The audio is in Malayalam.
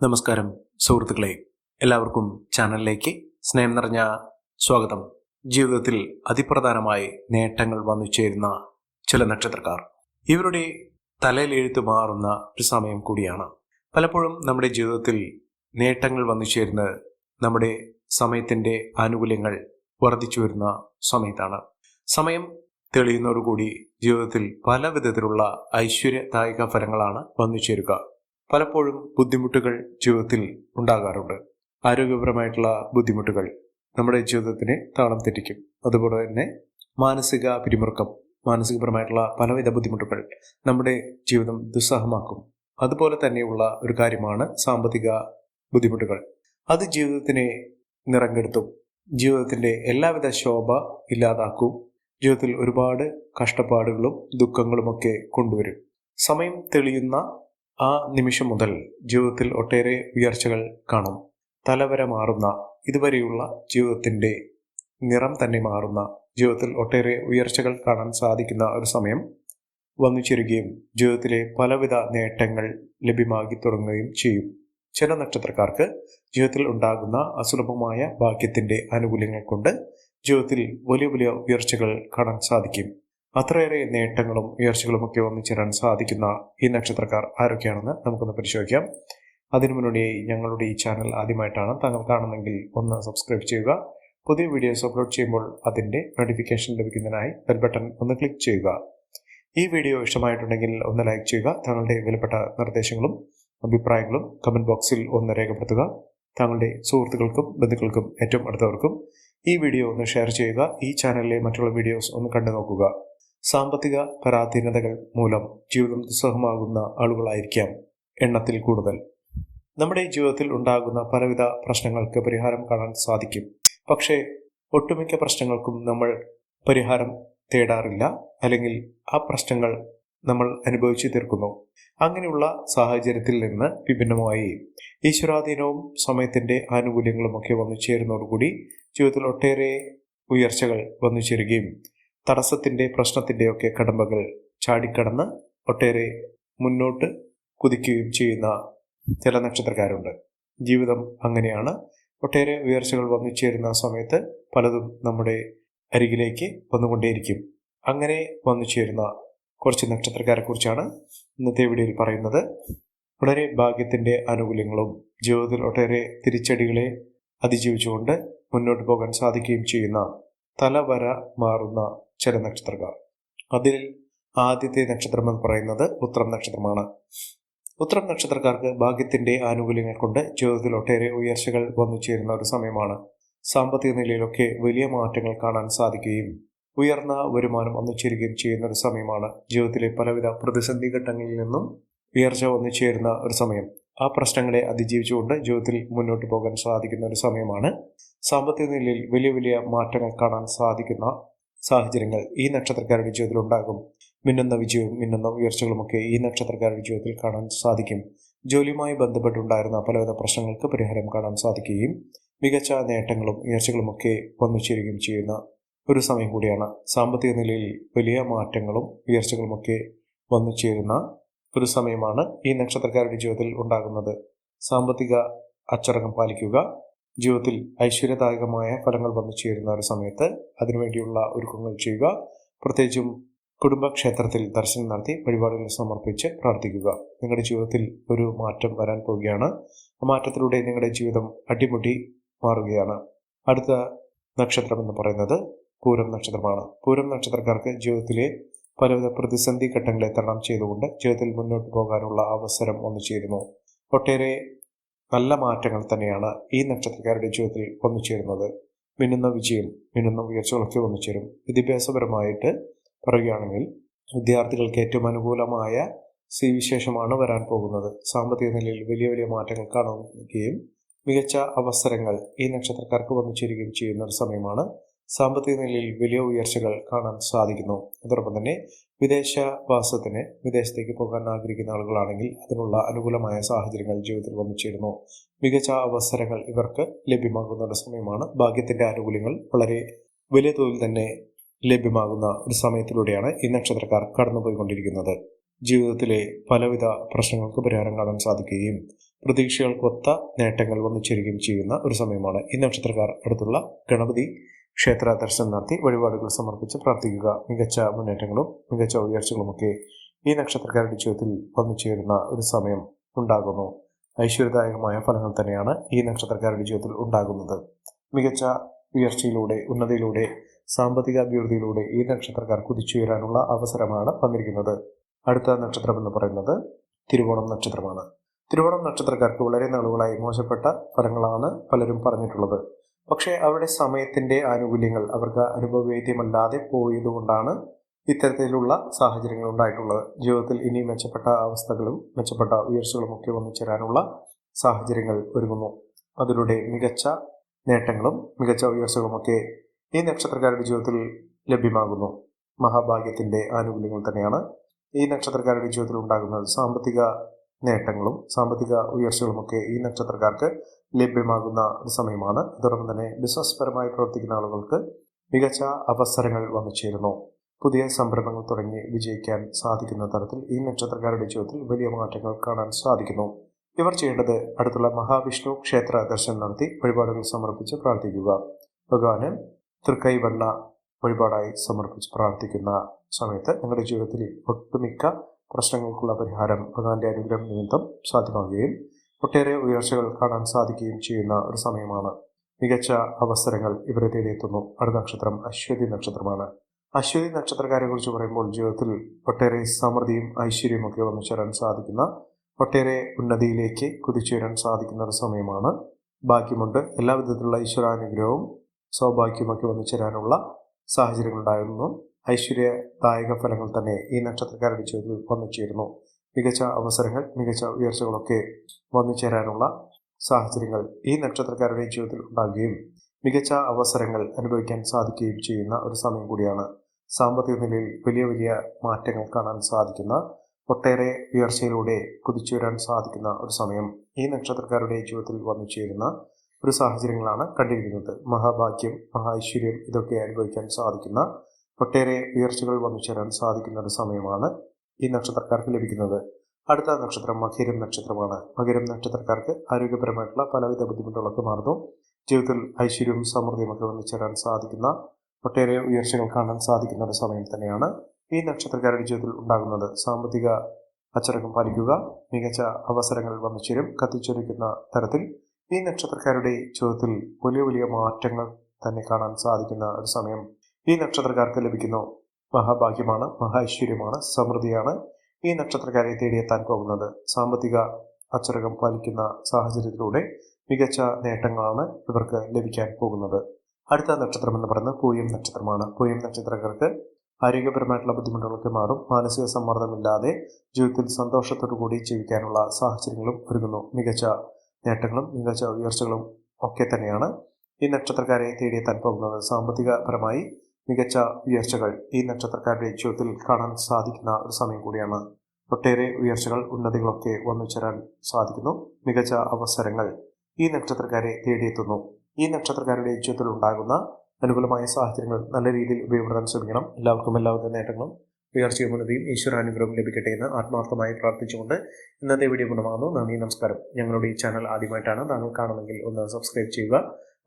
നമസ്കാരം സുഹൃത്തുക്കളെ. എല്ലാവർക്കും ചാനലിലേക്ക് സ്നേഹം നിറഞ്ഞ സ്വാഗതം. ജീവിതത്തിൽ അതിപ്രധാനമായി നേട്ടങ്ങൾ വന്നു ചേരുന്ന ചില നക്ഷത്രക്കാർ. ഇവരുടെ തലയിലെഴുത്ത് മാറുന്ന ഒരു സമയം കൂടിയാണ്. പലപ്പോഴും നമ്മുടെ ജീവിതത്തിൽ നേട്ടങ്ങൾ വന്നു ചേരുന്നത് നമ്മുടെ സമയത്തിന്റെ ആനുകൂല്യങ്ങൾ വർദ്ധിച്ചു വരുന്ന സമയത്താണ്. സമയം തെളിയുന്നതോടുകൂടി ജീവിതത്തിൽ പല വിധത്തിലുള്ള ഐശ്വര്യദായക ഫലങ്ങളാണ് വന്നു ചേരുക. പലപ്പോഴും ബുദ്ധിമുട്ടുകൾ ജീവിതത്തിൽ ഉണ്ടാകാറുണ്ട്. ആരോഗ്യപരമായിട്ടുള്ള ബുദ്ധിമുട്ടുകൾ നമ്മുടെ ജീവിതത്തിനെ താളം തെറ്റിക്കും. അതുപോലെ തന്നെ മാനസിക പിരിമുറുക്കം മാനസികപരമായിട്ടുള്ള പലവിധ ബുദ്ധിമുട്ടുകൾ നമ്മുടെ ജീവിതം ദുസ്സഹമാക്കും. അതുപോലെ തന്നെയുള്ള ഒരു കാര്യമാണ് സാമ്പത്തിക ബുദ്ധിമുട്ടുകൾ. അത് ജീവിതത്തിനെ നിറങ്കെടുത്തും ജീവിതത്തിന്റെ എല്ലാവിധ ശോഭ ഇല്ലാതാക്കും ജീവിതത്തിൽ ഒരുപാട് കഷ്ടപ്പാടുകളും ദുഃഖങ്ങളുമൊക്കെ കൊണ്ടുവരും. സമയം തെളിയുന്ന ആ നിമിഷം മുതൽ ജീവിതത്തിൽ ഒട്ടേറെ ഉയർച്ചകൾ കാണും. തലവര മാറുന്ന ഇതുവരെയുള്ള ജീവിതത്തിന്റെ നിറം തന്നെ മാറുന്ന ജീവിതത്തിൽ ഒട്ടേറെ ഉയർച്ചകൾ കാണാൻ സാധിക്കുന്ന ഒരു സമയം വന്നു ചേരുകയും ജീവിതത്തിലെ പലവിധ നേട്ടങ്ങൾ ലഭ്യമാക്കി തുടങ്ങുകയും ചെയ്യും. ചില നക്ഷത്രക്കാർക്ക് ജീവിതത്തിൽ ഉണ്ടാകുന്ന അസുലഭമായ ഭാഗ്യത്തിന്റെ ആനുകൂല്യങ്ങൾ കൊണ്ട് ജീവിതത്തിൽ വലിയ വലിയ ഉയർച്ചകൾ കാണാൻ സാധിക്കും. അത്രയേറെ നേട്ടങ്ങളും ഉയർച്ചകളും ഒക്കെ ഒന്നിച്ചേരാൻ സാധിക്കുന്ന ഈ നക്ഷത്രക്കാർ ആരൊക്കെയാണെന്ന് നമുക്കൊന്ന് പരിശോധിക്കാം. അതിനു മുന്നോടിയായി ഞങ്ങളുടെ ഈ ചാനൽ ആദ്യമായിട്ടാണ് താങ്കൾ കാണുന്നെങ്കിൽ ഒന്ന് സബ്സ്ക്രൈബ് ചെയ്യുക. പുതിയ വീഡിയോസ് അപ്ലോഡ് ചെയ്യുമ്പോൾ അതിന്റെ നോട്ടിഫിക്കേഷൻ ലഭിക്കുന്നതിനായി ബെൽ ബട്ടൺ ഒന്ന് ക്ലിക്ക് ചെയ്യുക. ഈ വീഡിയോ ഇഷ്ടമായിട്ടുണ്ടെങ്കിൽ ഒന്ന് ലൈക്ക് ചെയ്യുക. താങ്കളുടെ വിലപ്പെട്ട നിർദ്ദേശങ്ങളും അഭിപ്രായങ്ങളും കമന്റ് ബോക്സിൽ ഒന്ന് രേഖപ്പെടുത്തുക. താങ്കളുടെ സുഹൃത്തുക്കൾക്കും ബന്ധുക്കൾക്കും ഏറ്റവും അടുത്തവർക്കും ഈ വീഡിയോ ഒന്ന് ഷെയർ ചെയ്യുക. ഈ ചാനലിലെ മറ്റുള്ള വീഡിയോസ് ഒന്ന് കണ്ടു നോക്കുക സാമ്പത്തിക പരാധീനതകൾ മൂലം ജീവിതം ദുസ്സഹമാകുന്ന ആളുകളായിരിക്കാം എണ്ണത്തിൽ കൂടുതൽ. നമ്മുടെ ജീവിതത്തിൽ ഉണ്ടാകുന്ന പലവിധ പ്രശ്നങ്ങൾക്ക് പരിഹാരം കാണാൻ സാധിക്കും. പക്ഷേ ഒട്ടുമിക്ക പ്രശ്നങ്ങൾക്കും നമ്മൾ പരിഹാരം തേടാറില്ല. അല്ലെങ്കിൽ ആ പ്രശ്നങ്ങൾ നമ്മൾ അനുഭവിച്ചു തീർക്കുന്നു. അങ്ങനെയുള്ള സാഹചര്യത്തിൽ നിന്ന് വിഭിന്നമായി ഈശ്വരാധീനവും സമയത്തിന്റെ ആനുകൂല്യങ്ങളും ഒക്കെ വന്നു ചേരുന്നതോടുകൂടി ജീവിതത്തിൽ ഒട്ടേറെ ഉയർച്ചകൾ വന്നു ചേരുകയും തടസ്സത്തിന്റെ പ്രശ്നത്തിന്റെയൊക്കെ കടമ്പകൾ ചാടിക്കടന്ന് ഒട്ടേറെ മുന്നോട്ട് കുതിക്കുകയും ചെയ്യുന്ന ചില നക്ഷത്രക്കാരുണ്ട്. ജീവിതം അങ്ങനെയാണ്. ഒട്ടേറെ ഉയർച്ചകൾ വന്നു ചേരുന്ന സമയത്ത് പലതും നമ്മുടെ അരികിലേക്ക് വന്നുകൊണ്ടേയിരിക്കും. അങ്ങനെ വന്നു ചേരുന്ന കുറച്ച് നക്ഷത്രക്കാരെ കുറിച്ചാണ് ഇന്നത്തെ വീഡിയോയിൽ പറയുന്നത്. വളരെ ഭാഗ്യത്തിന്റെ ആനുകൂല്യങ്ങളും ജീവിതത്തിൽ ഒട്ടേറെ തിരിച്ചടികളെ അതിജീവിച്ചുകൊണ്ട് മുന്നോട്ട് പോകാൻ സാധിക്കുകയും ചെയ്യുന്ന തലവര മാറുന്ന ചില നക്ഷത്രക്കാർ അതിൽ ആദ്യത്തെ നക്ഷത്രം എന്ന് പറയുന്നത് ഉത്രം നക്ഷത്രമാണ്. ഉത്രം നക്ഷത്രക്കാർക്ക് ഭാഗ്യത്തിന്റെ ആനുകൂല്യങ്ങൾ കൊണ്ട് ജീവിതത്തിൽ ഒട്ടേറെ ഉയർച്ചകൾ വന്നു ചേരുന്ന ഒരു സമയമാണ്. സാമ്പത്തിക നിലയിലൊക്കെ വലിയ മാറ്റങ്ങൾ കാണാൻ സാധിക്കുകയും ഉയർന്ന വരുമാനം വന്നു ചേരുകയും ചെയ്യുന്ന ഒരു സമയമാണ്. ജീവിതത്തിലെ പലവിധ പ്രതിസന്ധി ഘട്ടങ്ങളിൽ നിന്നും ഉയർച്ച വന്നു ചേരുന്ന ഒരു സമയം. ആ പ്രശ്നങ്ങളെ അതിജീവിച്ചുകൊണ്ട് ജീവിതത്തിൽ മുന്നോട്ട് പോകാൻ സാധിക്കുന്ന ഒരു സമയമാണ്. സാമ്പത്തിക നിലയിൽ വലിയ വലിയ മാറ്റങ്ങൾ കാണാൻ സാധിക്കുന്ന സാഹചര്യങ്ങൾ ഈ നക്ഷത്രക്കാരുടെ ജീവിതത്തിൽ ഉണ്ടാകും മിന്നുന്ന വിജയവും മിന്നുന്ന ഉയർച്ചകളുമൊക്കെ ഈ നക്ഷത്രക്കാരുടെ ജീവിതത്തിൽ കാണാൻ സാധിക്കും. ജോലിയുമായി ബന്ധപ്പെട്ടുണ്ടായിരുന്ന പലവിധ പ്രശ്നങ്ങൾക്ക് പരിഹാരം കാണാൻ സാധിക്കുകയും മികച്ച നേട്ടങ്ങളും ഉയർച്ചകളുമൊക്കെ വന്നു ചേരുകയും ചെയ്യുന്ന ഒരു സമയം കൂടിയാണ്. സാമ്പത്തിക നിലയിൽ വലിയ മാറ്റങ്ങളും ഉയർച്ചകളുമൊക്കെ വന്നു ചേരുന്ന ഒരു സമയമാണ് ഈ നക്ഷത്രക്കാരുടെ ജീവിതത്തിൽ ഉണ്ടാകുന്നത്. സാമ്പത്തിക അച്ചടക്കം പാലിക്കുക ജീവിതത്തിൽ ഐശ്വര്യദായകമായ ഫലങ്ങൾ വന്നു ചേരുന്ന ഒരു സമയത്ത് അതിനുവേണ്ടിയുള്ള ഒരുക്കങ്ങൾ ചെയ്യുക. പ്രത്യേകിച്ചും കുടുംബക്ഷേത്രത്തിൽ ദർശനം നടത്തി വഴിപാടുകൾ സമർപ്പിച്ച് പ്രാർത്ഥിക്കുക. നിങ്ങളുടെ ജീവിതത്തിൽ ഒരു മാറ്റം വരാൻ പോവുകയാണ്. ആ മാറ്റത്തിലൂടെ നിങ്ങളുടെ ജീവിതം അടിമുടി മാറുകയാണ്. അടുത്ത നക്ഷത്രം എന്ന് പറയുന്നത് പൂരം നക്ഷത്രമാണ്. പൂരം നക്ഷത്രക്കാർക്ക് ജീവിതത്തിലെ പലവിധ പ്രതിസന്ധി ഘട്ടങ്ങളെ തരണം ചെയ്തുകൊണ്ട് ജീവിതത്തിൽ മുന്നോട്ട് പോകാനുള്ള അവസരം വന്നു ചേരുന്നു. ഒട്ടേറെ നല്ല മാറ്റങ്ങൾ തന്നെയാണ് ഈ നക്ഷത്രക്കാരുടെ ജീവിതത്തിൽ വന്നു ചേരുന്നത് മിന്നുന്ന വിജയം മിന്നുന്ന ഉയർച്ചകളൊക്കെ വന്നു ചേരും വിദ്യാഭ്യാസപരമായിട്ട് പറയുകയാണെങ്കിൽ വിദ്യാർത്ഥികൾക്ക് ഏറ്റവും അനുകൂലമായ സ്ഥിതിവിശേഷമാണ് വരാൻ പോകുന്നത്. സാമ്പത്തിക നിലയിൽ വലിയ വലിയ മാറ്റങ്ങൾ കാണുകയും മികച്ച അവസരങ്ങൾ ഈ നക്ഷത്രക്കാർക്ക് വന്നു ചേരുകയും ചെയ്യുന്ന ഒരു സമയമാണ് സാമ്പത്തിക നിലയിൽ വലിയ ഉയർച്ചകൾ കാണാൻ സാധിക്കുന്നു. അതോടൊപ്പം തന്നെ വിദേശവാസത്തിന് വിദേശത്തേക്ക് പോകാൻ ആഗ്രഹിക്കുന്ന ആളുകളാണെങ്കിൽ അതിനുള്ള അനുകൂലമായ സാഹചര്യങ്ങൾ ജീവിതത്തിൽ വന്നു ചേരുന്നു. മികച്ച അവസരങ്ങൾ ഇവർക്ക് ലഭ്യമാകുന്ന ഒരു സമയമാണ് ഭാഗ്യത്തിന്റെ ആനുകൂല്യങ്ങൾ വളരെ വലിയ തോതിൽ തന്നെ ലഭ്യമാകുന്ന ഒരു സമയത്തിലൂടെയാണ് ഈ നക്ഷത്രക്കാർ കടന്നുപോയിക്കൊണ്ടിരിക്കുന്നത്. ജീവിതത്തിലെ പലവിധ പ്രശ്നങ്ങൾക്ക് പരിഹാരം കാണാൻ സാധിക്കുകയും പ്രതീക്ഷകൾക്കൊത്ത നേട്ടങ്ങൾ വന്നു ചേരുകയും ചെയ്യുന്ന ഒരു സമയമാണ് ഈ നക്ഷത്രക്കാർ അടുത്തുള്ള ഗണപതി ക്ഷേത്ര ദർശനം നടത്തി വഴിപാടുകൾ സമർപ്പിച്ച് പ്രാർത്ഥിക്കുക. മികച്ച മുന്നേറ്റങ്ങളും മികച്ച ഉയർച്ചകളുമൊക്കെ ഈ നക്ഷത്രക്കാരുടെ ജീവിതത്തിൽ വന്നു ചേരുന്ന ഒരു സമയം ഉണ്ടാകുന്നു. ഐശ്വര്യദായകമായ ഫലങ്ങൾ തന്നെയാണ് ഈ നക്ഷത്രക്കാരുടെ ജീവിതത്തിൽ ഉണ്ടാകുന്നത്. മികച്ച ഉയർച്ചയിലൂടെ ഉന്നതിയിലൂടെ സാമ്പത്തിക അഭിവൃദ്ധിയിലൂടെ ഈ നക്ഷത്രക്കാർ കുതിച്ചുയരാനുള്ള അവസരമാണ് വന്നിരിക്കുന്നത്. അടുത്ത നക്ഷത്രം എന്ന് പറയുന്നത് തിരുവോണം നക്ഷത്രമാണ്. തിരുവോണം നക്ഷത്രക്കാർക്ക് വളരെ നാളുകളായി മോശപ്പെട്ട ഫലങ്ങളാണ് പലരും പറഞ്ഞിട്ടുള്ളത്. പക്ഷേ അവരുടെ സമയത്തിന്റെ ആനുകൂല്യങ്ങൾ അവർക്ക് അനുഭവവേദ്യമല്ലാതെ പോയതുകൊണ്ടാണ് ഇത്തരത്തിലുള്ള സാഹചര്യങ്ങൾ ഉണ്ടായിട്ടുള്ളത്. ജീവിതത്തിൽ ഇനി മെച്ചപ്പെട്ട അവസ്ഥകളും മെച്ചപ്പെട്ട ഉയർച്ചകളും ഒക്കെ വന്നു ചേരാനുള്ള സാഹചര്യങ്ങൾ ഒരുങ്ങുന്നു. അതിലൂടെ മികച്ച നേട്ടങ്ങളും മികച്ച ഉയർച്ചകളുമൊക്കെ ഈ നക്ഷത്രക്കാരുടെ ജീവിതത്തിൽ ലഭ്യമാകുന്നു. മഹാഭാഗ്യത്തിന്റെ ആനുകൂല്യങ്ങൾ തന്നെയാണ് ഈ നക്ഷത്രക്കാരുടെ ജീവിതത്തിൽ ഉണ്ടാകുന്നത്. സാമ്പത്തിക നേട്ടങ്ങളും സാമ്പത്തിക ഉയർച്ചകളും ഒക്കെ ഈ നക്ഷത്രക്കാർക്ക് ലഭ്യമാകുന്ന ഒരു സമയമാണ്. അതോടൊപ്പം തന്നെ ബിസിനസ് പരമായി പ്രവർത്തിക്കുന്ന ആളുകൾക്ക് മികച്ച അവസരങ്ങൾ വന്നു ചേരുന്നു. പുതിയ സംരംഭങ്ങൾ തുടങ്ങി വിജയിക്കാൻ സാധിക്കുന്ന തരത്തിൽ ഈ നക്ഷത്രക്കാരുടെ ജീവിതത്തിൽ വലിയ മാറ്റങ്ങൾ കാണാൻ സാധിക്കുന്നു. ഇവർ ചെയ്യേണ്ടത് അടുത്തുള്ള മഹാവിഷ്ണു ക്ഷേത്ര ദർശനം നടത്തി വഴിപാടുകൾ സമർപ്പിച്ച് പ്രാർത്ഥിക്കുക. ഭഗവാന് തൃക്കൈവെണ്ണ വഴിപാടായി സമർപ്പിച്ച് പ്രാർത്ഥിക്കുന്ന സമയത്ത് നിങ്ങളുടെ ജീവിതത്തിൽ ഒട്ടുമിക്ക പ്രശ്നങ്ങൾക്കുള്ള പരിഹാരം ഭഗവാന്റെ അനുഗ്രഹം നിമിത്തം സാധ്യമാകുകയും ഒട്ടേറെ ഉയർച്ചകൾ കാണാൻ സാധിക്കുകയും ചെയ്യുന്ന ഒരു സമയമാണ്. മികച്ച അവസരങ്ങൾ ഇവരെ തേടിയെത്തുന്നു. അടുത്ത നക്ഷത്രം അശ്വതി നക്ഷത്രമാണ്. അശ്വതി നക്ഷത്രക്കാരെ കുറിച്ച് പറയുമ്പോൾ ജീവിതത്തിൽ ഒട്ടേറെ സമൃദ്ധിയും ഐശ്വര്യവും ഒക്കെ വന്നു ചേരാൻ സാധിക്കുന്ന ഒട്ടേറെ ഉന്നതിയിലേക്ക് കുതിച്ചുയരാൻ സാധിക്കുന്ന ഒരു സമയമാണ്. ഭാഗ്യമുണ്ട്. എല്ലാവിധത്തിലുള്ള ഈശ്വരാനുഗ്രഹവും സൗഭാഗ്യമൊക്കെ വന്നു ചേരാനുള്ള സാഹചര്യങ്ങൾ ഉണ്ടായിരുന്നു ഐശ്വര്യദായക ഫലങ്ങൾ തന്നെ ഈ നക്ഷത്രക്കാരുടെ ജീവിതത്തിൽ വന്നു ചേരുന്നു മികച്ച അവസരങ്ങൾ മികച്ച ഉയർച്ചകളൊക്കെ വന്നു ചേരാനുള്ള സാഹചര്യങ്ങൾ ഈ നക്ഷത്രക്കാരുടെ ജീവിതത്തിൽ ഉണ്ടാകുകയും മികച്ച അവസരങ്ങൾ അനുഭവിക്കാൻ സാധിക്കുകയും ചെയ്യുന്ന ഒരു സമയം കൂടിയാണ്. സാമ്പത്തിക നിലയിൽ വലിയ വലിയ മാറ്റങ്ങൾ കാണാൻ സാധിക്കുന്ന ഒട്ടേറെ ഉയർച്ചയിലൂടെ കുതിച്ചു വരാൻ സാധിക്കുന്ന ഒരു സമയം ഈ നക്ഷത്രക്കാരുടെ ജീവിതത്തിൽ വന്നു ചേരുന്ന ഒരു സാഹചര്യങ്ങളാണ് കണ്ടിരിക്കുന്നത്. മഹാഭാഗ്യം മഹാ ഐശ്വര്യം ഇതൊക്കെ അനുഭവിക്കാൻ സാധിക്കുന്ന ഒട്ടേറെ ഉയർച്ചകൾ വന്നു ചേരാൻ സാധിക്കുന്ന ഒരു സമയമാണ് ഈ നക്ഷത്രക്കാർക്ക് ലഭിക്കുന്നത്. അടുത്ത നക്ഷത്രം മകരം നക്ഷത്രമാണ്. മകരം നക്ഷത്രക്കാർക്ക് ആരോഗ്യപരമായിട്ടുള്ള പലവിധ ബുദ്ധിമുട്ടുകളൊക്കെ മാറുന്നു. ജീവിതത്തിൽ ഐശ്വര്യവും സമൃദ്ധിയും ഒക്കെ വന്നു ചേരാൻ സാധിക്കുന്ന ഒട്ടേറെ ഉയർച്ചകൾ കാണാൻ സാധിക്കുന്ന ഒരു സമയം തന്നെയാണ് ഈ നക്ഷത്രക്കാരുടെ ജീവിതത്തിൽ ഉണ്ടാകുന്നത്. സാമ്പത്തിക അച്ചടക്കം പാലിക്കുക മികച്ച അവസരങ്ങൾ വന്നു ചേരും കത്തിച്ചൊരിക്കുന്ന തരത്തിൽ ഈ നക്ഷത്രക്കാരുടെ ജീവിതത്തിൽ വലിയ വലിയ മാറ്റങ്ങൾ തന്നെ കാണാൻ സാധിക്കുന്ന ഒരു സമയം ഈ നക്ഷത്രക്കാർക്ക് ലഭിക്കുന്നു മഹാഭാഗ്യമാണ് മഹാഐശ്വര്യമാണ് സമൃദ്ധിയാണ് ഈ നക്ഷത്രക്കാരെ തേടിയെത്താൻ പോകുന്നത്. സാമ്പത്തിക അച്ചടക്കം പാലിക്കുന്ന സാഹചര്യത്തിലൂടെ മികച്ച നേട്ടങ്ങളാണ് ഇവർക്ക് ലഭിക്കാൻ പോകുന്നത്. അടുത്ത നക്ഷത്രം എന്ന് പറയുന്നത് പൂയം നക്ഷത്രമാണ്. പൂയം നക്ഷത്രക്കാർക്ക് ആരോഗ്യപരമായിട്ടുള്ള ബുദ്ധിമുട്ടുകളൊക്കെ മാറും. മാനസിക സമ്മർദ്ദമില്ലാതെ ജീവിതത്തിൽ സന്തോഷത്തോടു കൂടി ജീവിക്കാനുള്ള സാഹചര്യങ്ങളും ഒരുങ്ങുന്നു. മികച്ച നേട്ടങ്ങളും മികച്ച ഉയർച്ചകളും ഒക്കെ തന്നെയാണ് ഈ നക്ഷത്രക്കാരെ തേടിയെത്താൻ പോകുന്നത്. സാമ്പത്തികപരമായി മികച്ച ഉയർച്ചകൾ ഈ നക്ഷത്രക്കാരുടെ ജീവിതത്തിൽ കാണാൻ സാധിക്കുന്ന ഒരു സമയം കൂടിയാണ്. ഒട്ടേറെ ഉയർച്ചകൾ ഉന്നതികളൊക്കെ വന്നു ചേരാൻ സാധിക്കുന്നു. മികച്ച അവസരങ്ങൾ ഈ നക്ഷത്രക്കാരെ തേടിയെത്തുന്നു. ഈ നക്ഷത്രക്കാരുടെ ജീവിതത്തിൽ ഉണ്ടാകുന്ന അനുകൂലമായ സാഹചര്യങ്ങൾ നല്ല രീതിയിൽ ഉപയോഗപ്പെടുത്താൻ ശ്രമിക്കണം. എല്ലാവർക്കും എല്ലാവിധ നേട്ടങ്ങളും ഉയർച്ചയും ഉന്നതിയും ഈശ്വരാനുഗ്രഹവും ലഭിക്കട്ടെ എന്ന് ആത്മാർത്ഥമായി പ്രാർത്ഥിച്ചുകൊണ്ട് ഇന്നത്തെ വീഡിയോ ഗുണമാകുന്നു നന്ദി നമസ്കാരം. ഞങ്ങളുടെ ഈ ചാനൽ ആദ്യമായിട്ടാണ്. താങ്കൾ കാണുമെങ്കിൽ ഒന്ന് സബ്സ്ക്രൈബ് ചെയ്യുക.